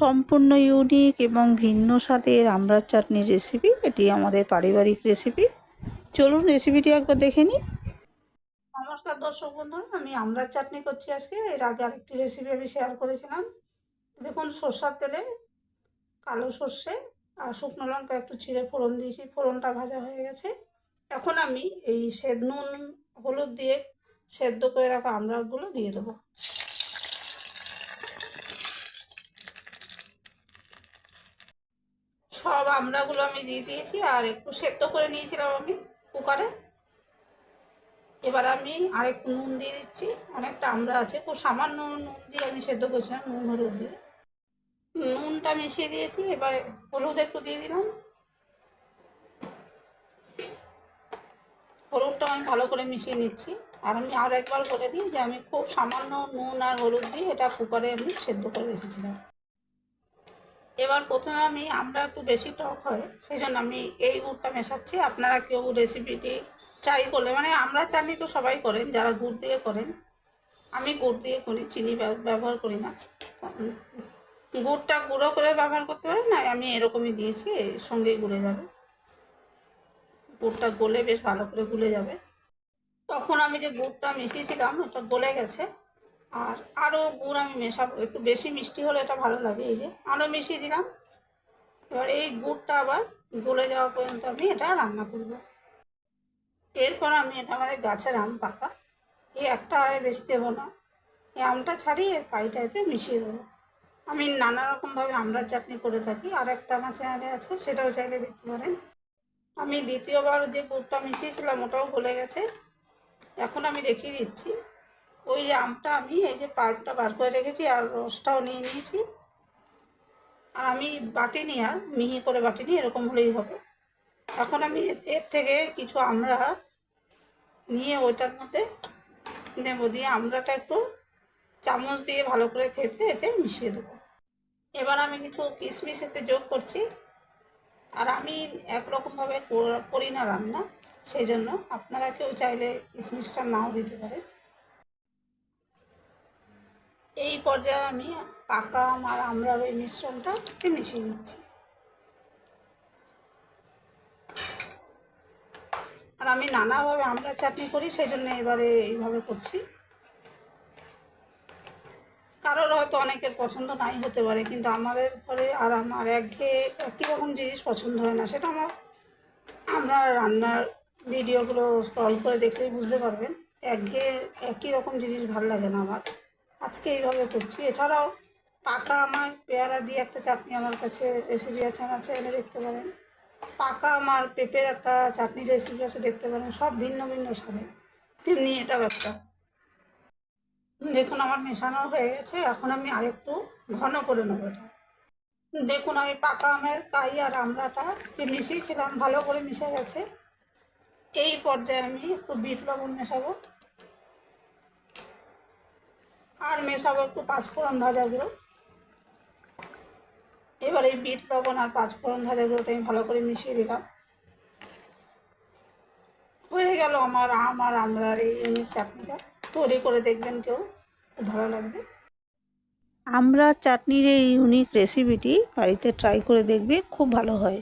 সম্পূর্ণ ইউনিক এবং ভিন্ন স্বাদের আমড়ার চাটনির রেসিপি এটি আমাদের পারিবারিক রেসিপি চলুন রেসিপিটি একবার দেখে নিই। নমস্কার দর্শক বন্ধুরা, আমি আমড়ার চাটনি করছি আজকে। এর আগে আরেকটি রেসিপি আমি শেয়ার করেছিলাম। দেখুন, সর্ষার তেলে কালো সর্ষে আর শুকনো লঙ্কা একটু ছিঁড়ে ফোড়ন দিয়েছি। ফোড়নটা ভাজা হয়ে গেছে। এখন আমি এই সেদ নুন, হলুদ দিয়ে সেদ্ধ করে রাখা আমড়াগুলো দিয়ে দেবো। সব আমড়াগুলো আমি দিয়ে দিয়েছি আর একটু সেদ্ধ করে নিয়েছিলাম আমি কুকারে। এবার আমি আরেকটু নুন দিয়ে দিচ্ছি, অনেকটা আমড়া আছে, খুব সামান্য নুন দিয়ে আমি সেদ্ধ করেছিলাম, নুন হলুদ দিয়ে। নুনটা মিশিয়ে দিয়েছি, এবার হলুদ একটু দিয়ে দিলাম। হলুদটা আমি ভালো করে মিশিয়ে নিচ্ছি। আর আমি আর একবার বলে দিই যে আমি খুব সামান্য নুন আর হলুদ দিয়ে এটা কুকারে আমি সেদ্ধ করে রেখেছিলাম। এবার প্রথমে আমি, আমরা একটু বেশি টক হয় সেই জন্য আমি এই গুড়টা মেশাচ্ছি। আপনারা কেউ রেসিপিটি ট্রাই করলে মানে আমরা চাটনি তো সবাই করেন, যারা গুড় দিয়ে করেন। আমি গুড় দিয়ে করি, চিনি ব্যবহার করি না। গুড়টা গুঁড়ো করে ব্যবহার করতে পারেন, না, আমি এরকমই দিয়েছি সঙ্গেই গুলে যাবে। গুড়টা গলে বেশ ভালো করে গুলে যাবে। তখন আমি যে গুড়টা মিশিয়েছিলাম, ওটা গলে গেছে। আর আরও গুড় আমি মেশাবো, একটু বেশি মিষ্টি হলে এটা ভালো লাগে, এই যে আরও মিশিয়ে দিলাম। এবার এই গুড়টা আবার গলে যাওয়া পর্যন্ত আমি এটা রান্না করব। এরপর আমি এটা আমাদের গাছের আম পাকা, এই একটা আর বেশি দেবো না। এই আমটা ছাড়িয়ে কাইটা এতে মিশিয়ে দেবো। আমি নানা রকমভাবে আমরা চাটনি করে থাকি, আর একটা আমার চ্যানেলে আছে, সেটাও চাইলে দেখতে পারেন। আমি দ্বিতীয়বার যে গুড়টা মিশিয়েছিলাম, ওটাও গলে গেছে। এখন আমি দেখিয়ে দিচ্ছি। ওই আমটা আমি, এই যে পাল্পটা বার করে রেখেছি আর রসটাও নিয়ে নিয়েছি। আর আমি বাটিনি আর, মিহি করে বাটিনি এরকম হলেই হবে। এখন আমি এর থেকে কিছু আমরা নিয়ে ওইটার মধ্যে নেব, দিয়ে আমরাটা একটু চামচ দিয়ে ভালো করে থেতে এতে মিশিয়ে দেবো। এবার আমি কিছু কিশমিশ এতে যোগ করছি। আর আমি একরকমভাবে কর- না রান্না, সেই জন্য আপনারা কেউ চাইলে কিশমিশটা নাও দিতে পারেন। এই পর্যায়ে আমি পাকা আম আর আমড়ার ওই মিশ্রণটা মিশিয়ে দিচ্ছি। আর আমি নানাভাবে আমড়া চাটনি করি সেই জন্য এবারে এইভাবে করছি। কারোর হয়তো অনেকের পছন্দ নাই হতে পারে, কিন্তু আমাদের ঘরে আর আমার একঘেয়ে একই রকম জিনিস পছন্দ হয় না, সেটা আমার আমরা রান্নার ভিডিওগুলো স্ক্রল করে দেখলেই বুঝতে পারবেন। একঘেয়ে একই রকম জিনিস ভালো লাগে না আমার। আজকে এইভাবে করছি। এছাড়াও পাকা আমার পেয়ারা দিয়ে একটা চাটনি আমার কাছে রেসিপি আছে, আমার চ্যানেলে দেখতে পারেন। পাকা আমার পেঁপের একটা চাটনি রেসিপি আছে, দেখতে পারেন। সব ভিন্ন ভিন্ন স্বাদে তেমনি এটা একটা দেখুন, আমার মেশানো হয়ে গেছে। এখন আমি আরেকটু ঘন করে নেব এটা। দেখুন, আমি পাকা আমের কাই আর আমড়াটা যে মিশিয়েছিলাম, ভালো করে মিশে গেছে। এই পর্যায়ে আমি একটু বিট লবণ মেশাবো। আর মেশাবো একটু পাঁচফোড়ন ভাজাগুলো এবার এই বিট, লবণ আর পাঁচফোড়ন ভাজাগুলোটা আমি ভালো করে মিশিয়ে দিলাম। হয়ে গেল আমার আম আর আমড়ার এই ইউনিক চাটনিটা। তৈরি করে দেখবেন কেউ ভালো লাগবে। আমরা চাটনির এই ইউনিক রেসিপিটি বাড়িতে ট্রাই করে দেখবে, খুব ভালো হয়।